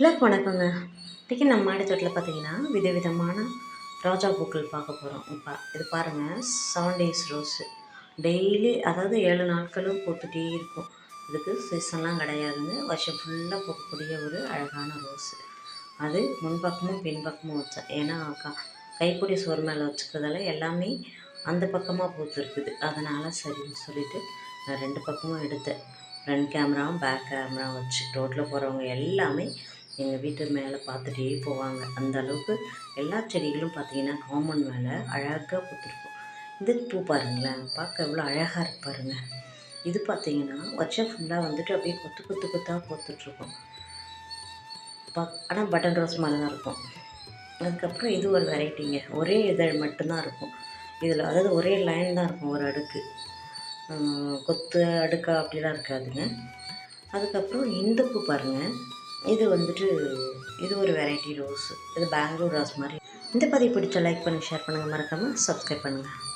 எல்லாருக்கும் வணக்கங்க. இன்றைக்கி நம்ம மாடி தோட்டத்தில் பார்த்தீங்கன்னா விதவிதமான ரோஜா பூக்கள் பார்க்க போகிறோம் இப்போ இது பாருங்கள் செவன் டேஸ் ரோஸு டெய்லி அதாவது ஏழு நாட்களும் போட்டுகிட்டே இருக்கும். இதுக்கு சீசன்லாம் கிடையாதுங்க. வருஷம் ஃபுல்லாக பூக்கக்கூடிய ஒரு அழகான ரோஸு அது முன்பக்கமும் பின்பக்கமும் வச்சேன் ஏன்னா க கைப்பிடி சோறு மேலே வச்சுக்கிறதால எல்லாமே அந்த பக்கமாக பூத்துருக்குது. அதனால் சரின்னு சொல்லிட்டு நான் ரெண்டு பக்கமும் எடுத்தேன். ஃப்ரண்ட் கேமராவும் பேக் கேமராவும் வச்சு ரோட்டில் போகிறவங்க எல்லாமே எங்கள் வீட்டு மேலே பார்த்துட்டே போவாங்க. அந்த அளவுக்கு எல்லா செடிகளும் பார்த்தீங்கன்னா காமன் மேலே அழகாக பூத்துருக்கும். இந்த பூ பாருங்களேன் பார்க்க எவ்வளோ அழகாக இருக்கு இது பார்த்தீங்கன்னா வருஷம் ஃபுல்லாக வந்துட்டு அப்படியே கொத்து கொத்து கொத்தாக பூத்துட்ருக்கும் பா ஆனால் பட்டன் ரோஸ் மாதிரி தான் இருக்கும். அதுக்கப்புறம் இது ஒரு வெரைட்டிங்க ஒரே இதழ் மட்டும்தான் இருக்கும். இதில் அதாவது ஒரே லைன் தான் இருக்கும் ஒரு அடுக்கு. கொத்து அடுக்கா அப்படிலாம் இருக்காதுங்க. அதுக்கப்புறம் இந்த பூ பாருங்கள் இது வந்துட்டு இது ஒரு வெரைட்டி ரோஸ் இது பெங்களூர் ரோஸ் மாதிரி. இந்த பதிவு பிடிச்ச லைக் பண்ணி ஷேர் பண்ணுங்கள் மறக்காமல் சப்ஸ்கிரைப் பண்ணுங்கள்